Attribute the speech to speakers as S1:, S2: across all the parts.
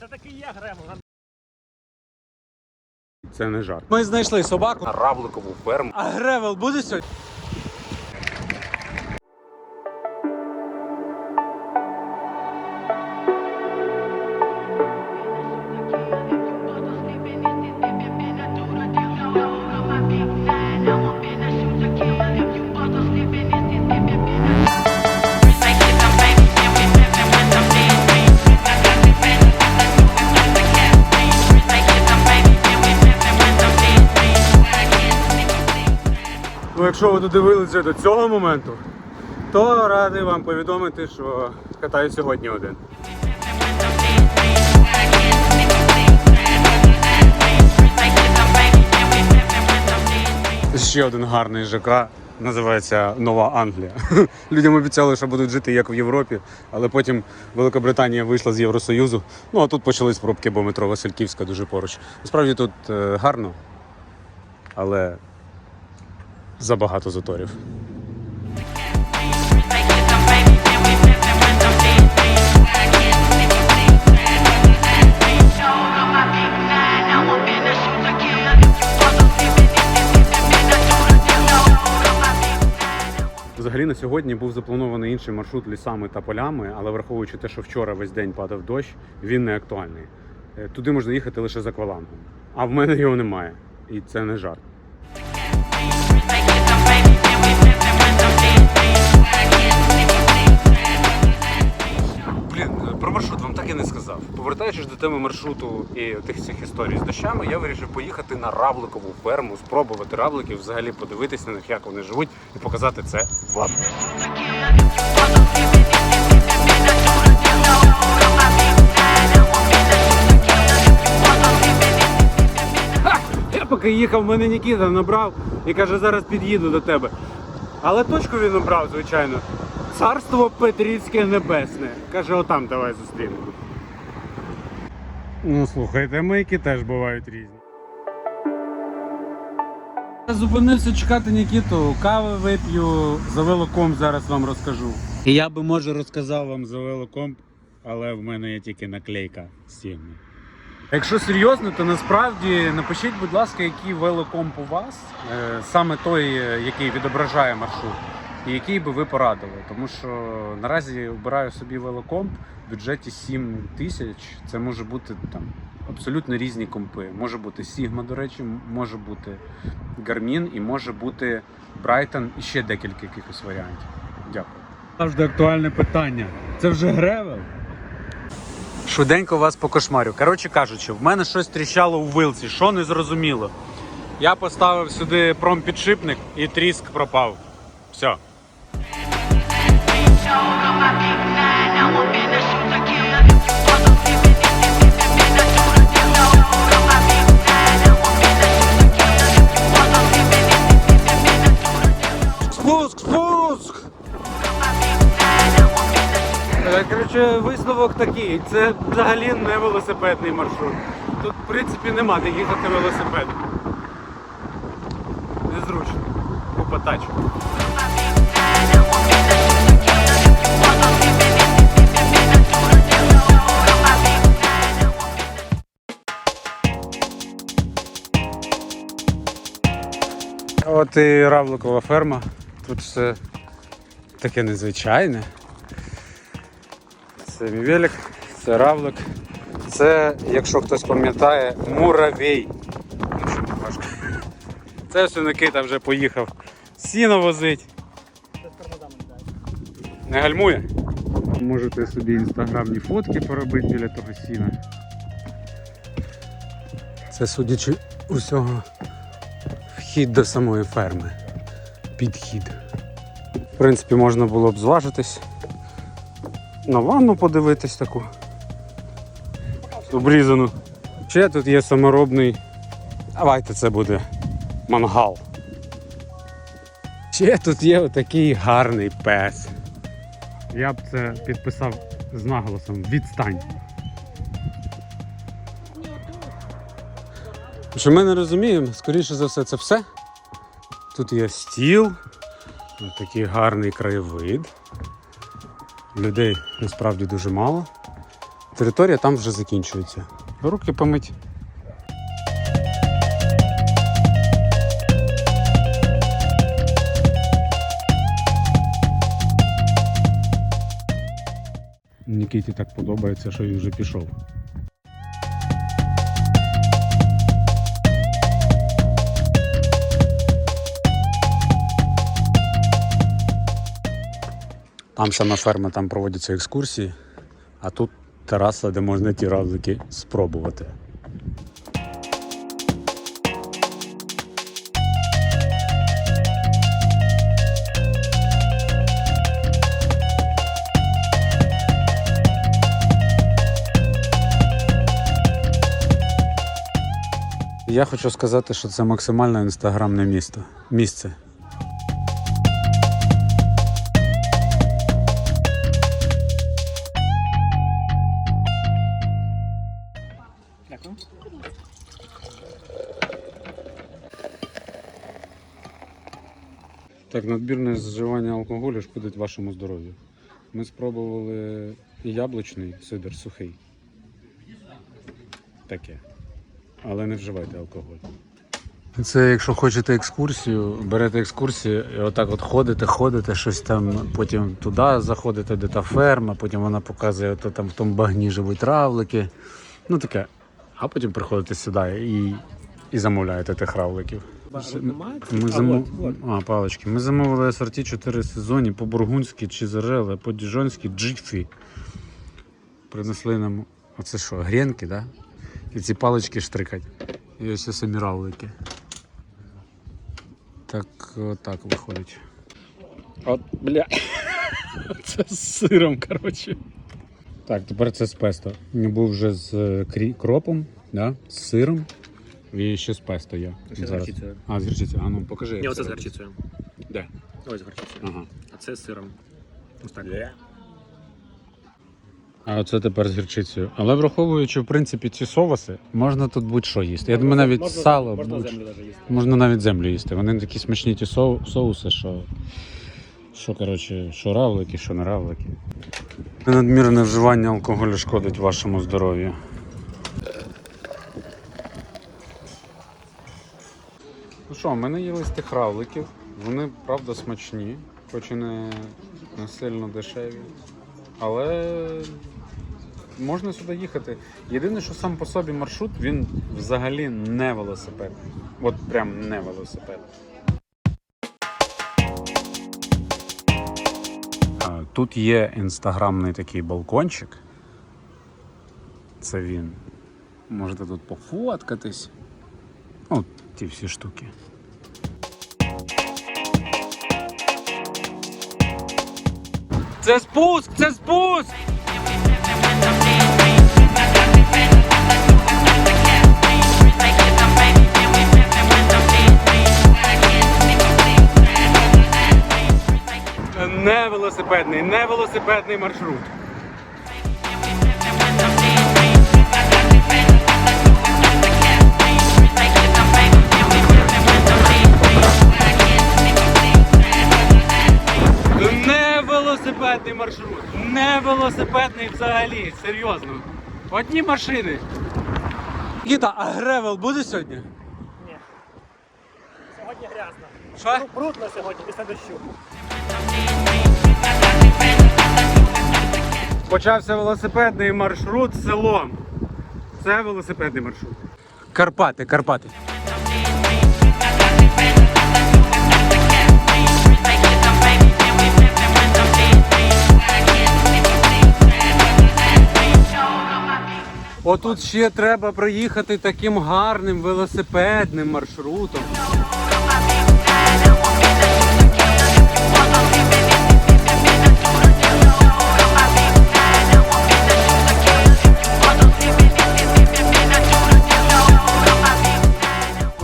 S1: Це такий я гремо.
S2: Це не жарт.
S3: Ми знайшли собаку.
S2: На равликову ферму.
S3: А гревел буде сьогодні?
S2: Якщо ви додивилися до цього моменту, то радий вам повідомити, що катаю сьогодні один. Ще один гарний ЖК. Називається Нова Англія. Людям обіцяли, що будуть жити як в Європі, але потім Великобританія вийшла з Євросоюзу. Ну а тут почались пробки, бо метро Васильківська дуже поруч. Насправді тут е, гарно, але забагато заторів. Взагалі на сьогодні був запланований інший маршрут лісами та полями, але враховуючи те, що вчора весь день падав дощ, він не актуальний. Е, Туди можна їхати лише за аквалангом. А в мене його немає. І це не жарт. Повертаючись до теми маршруту і тих всіх історій з дощами, я вирішив поїхати на равликову ферму, спробувати равликів, взагалі подивитися на них, як вони живуть, і показати це вам. Поки їхав, мене Нікіта набрав і каже, зараз під'їду до тебе. Але точку він обрав, звичайно. Царство Петрівське Небесне. Каже, отам давай зустрінемо. Ну слухайте, мийки теж бувають різні.
S3: Я зупинився чекати Нікіту, кави вип'ю, за велоком зараз вам розкажу.
S2: І я би може розказав вам за велокомп, але в мене є тільки наклейка Сігма. Якщо серйозно, то насправді напишіть, будь ласка, який велокомп у вас, е, саме той, е, який відображає маршрут, і який би ви порадили. Тому що наразі обираю собі велокомп в бюджеті 7 тисяч. Це може бути там абсолютно різні компи. Може бути Sigma, до речі, може бути Garmin і може бути Brighton і ще декілька якихось варіантів. Дякую.
S3: Завжди актуальне питання. Це вже гревел?
S2: Швиденько вас покошмарю. Коротше кажучи, в мене щось тріщало у вилці, що не зрозуміло. Я поставив сюди промпідшипник і тріск пропав. Все.
S3: Коротше, висновок такий. Це взагалі не велосипедний маршрут. Тут, в принципі, нема де їхати велосипедом. Незручно. Купа тачок.
S2: От і равликова ферма. Тут все таке незвичайне. Це мій велик, це равлик. Це, якщо хтось пам'ятає, муравей. Це все Никита вже поїхав. Сіно возить. Не гальмує. Можете собі інстаграмні фотки поробити біля того сіна. Це судячи усього вхід до самої ферми. Підхід. В принципі, можна було б зважитись. На ванну подивитись таку. Обрізану. Ще тут є саморобний. Давайте це буде мангал. Ще тут є отакий гарний пес. Я б це підписав з наголосом відстань. Що ми не розуміємо, скоріше за все, це все. Тут є стіл, такий гарний краєвид. Людей насправді дуже мало. територія там вже закінчується. Руки помить. Нікіті так подобається, що він вже пішов. Там сама ферма, там проводяться екскурсії, а тут тераса, де можна ті равлики спробувати. Я хочу сказати, що це максимально інстаграмне місто. Місце. Так, надмірне зживання алкоголю шкодить вашому здоров'ю. Ми спробували яблучний сидр сухий. Таке. Але не вживайте алкоголь. Це якщо хочете екскурсію, берете екскурсію і отак от ходите, ходите, щось там, потім туди заходите, де та ферма, потім вона показує, ото там в тому багні живуть равлики. Ну таке. А потім приходите сюди і, і замовляєте тих равликів. Ми замов... а, палички. Ми замовили асорті 4 сезоні по-бургундськи, чизареле, по-діжонськи, джифі. Принесли нам. Оце що, гренки, да? І ці палички штрикать. І ось самі равлики. Так, так виходить. От, бля. Це з сиром, коротше. Так, тепер це з песто. Він був вже з е, крі... кропом, да? з сиром. І ще з песто є.
S1: Ще з горчицею.
S2: А, з гірчицею. А ну покажи.
S1: Ні, оце з
S2: робиться.
S1: гарчицею.
S2: Де?
S1: Ось з гарчицею.
S2: Ага.
S1: А це з сиром. Ось так.
S2: А оце тепер з гірчицею. Але враховуючи, в принципі, ці соуси, можна тут будь-що їсти. Я думаю, навіть
S1: можна,
S2: сало.
S1: Можна
S2: будь-
S1: землю навіть їсти.
S2: Можна навіть землю їсти. Вони такі смачні ті соу- соуси, що. Що, коротше, що равлики, що не равлики. Надмірне вживання алкоголю шкодить вашому здоров'ю. Що, ми не їли з тих равликів. Вони, правда, смачні, хоч і не, не сильно дешеві. Але можна сюди їхати. Єдине, що сам по собі маршрут, він взагалі не велосипедний. От прям не велосипед. Тут є інстаграмний такий балкончик. Це він. Можете тут пофоткатись. Ну, ті всі штуки.
S3: Це спуск! Це спуск! Не велосипедний, не велосипедний маршрут. Велосипедний взагалі, серйозно. Одні машини. Гіта, а гревел буде сьогодні? Ні.
S4: Сьогодні грязно.
S3: Що?
S4: Брудно сьогодні після дощу.
S3: Почався велосипедний маршрут селом. Це велосипедний маршрут. Карпати, Карпати. Отут ще треба проїхати таким гарним велосипедним маршрутом.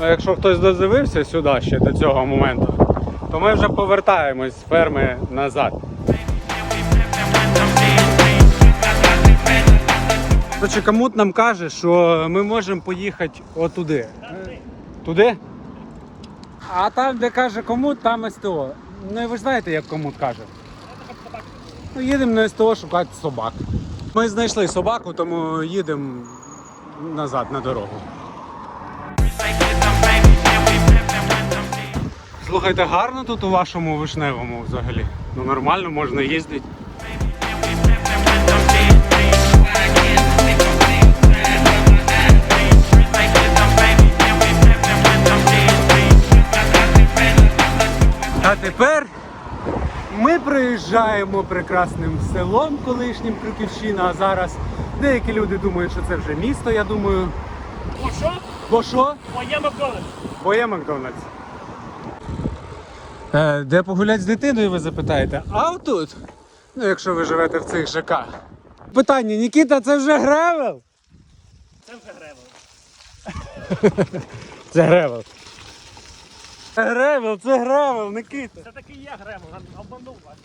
S3: Ну, Якщо хтось додивився сюди ще до цього моменту, то ми вже повертаємось з ферми назад. Короче, Камут нам каже, що ми можемо поїхати отуди. Туди? А там, де каже комут, там СТО. Ну і ви знаєте, як комут каже. Ну, їдемо на СТО шукати собак.
S2: Ми знайшли собаку, тому їдемо назад на дорогу. Слухайте, гарно тут у вашому вишневому взагалі. Ну нормально, можна їздити. Ми приїжджаємо прекрасним селом колишнім Крюківщина, а зараз деякі люди думають, що це вже місто, я думаю.
S4: О, що?
S2: Бо що?
S4: Моє Макдональдс.
S2: Бо є Макдональдс. Е, де погуляти з дитиною, ви запитаєте? А отут. Ну, якщо ви живете в цих ЖК. Питання, Нікіта, це вже гревел?
S4: Це вже гревел.
S2: Це гревел. Це гревел, це гревел, Никита.
S4: Це такий я гревел, обманув вас.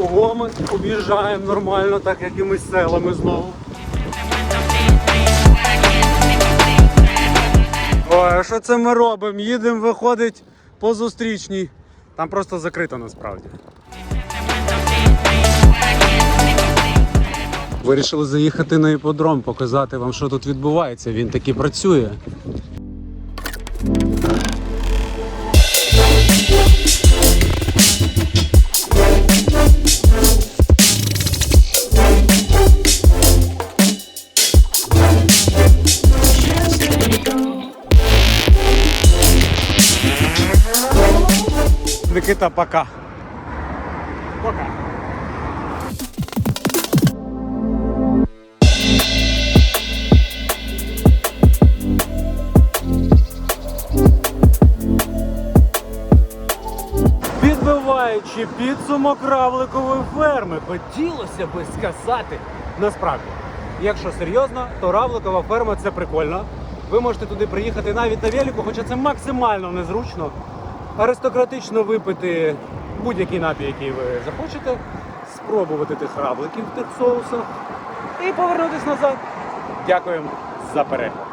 S2: Ого, ми об'їжджаємо нормально, так якимись селами знову. Ой, а що це ми робимо? Їдемо, виходить по зустрічній. Там просто закрито насправді. Вирішили заїхати на іподром, показати вам, що тут відбувається. Він таки працює. Никита, пока.
S4: Пока.
S2: Підбиваючи підсумок равликової ферми, хотілося би сказати насправді. Якщо серйозно, то равликова ферма це прикольно. Ви можете туди приїхати навіть на велику, хоча це максимально незручно. Аристократично випити будь-який напій, який ви захочете, спробувати тих равликів в тих соусах і повернутися назад. Дякуємо за перегляд.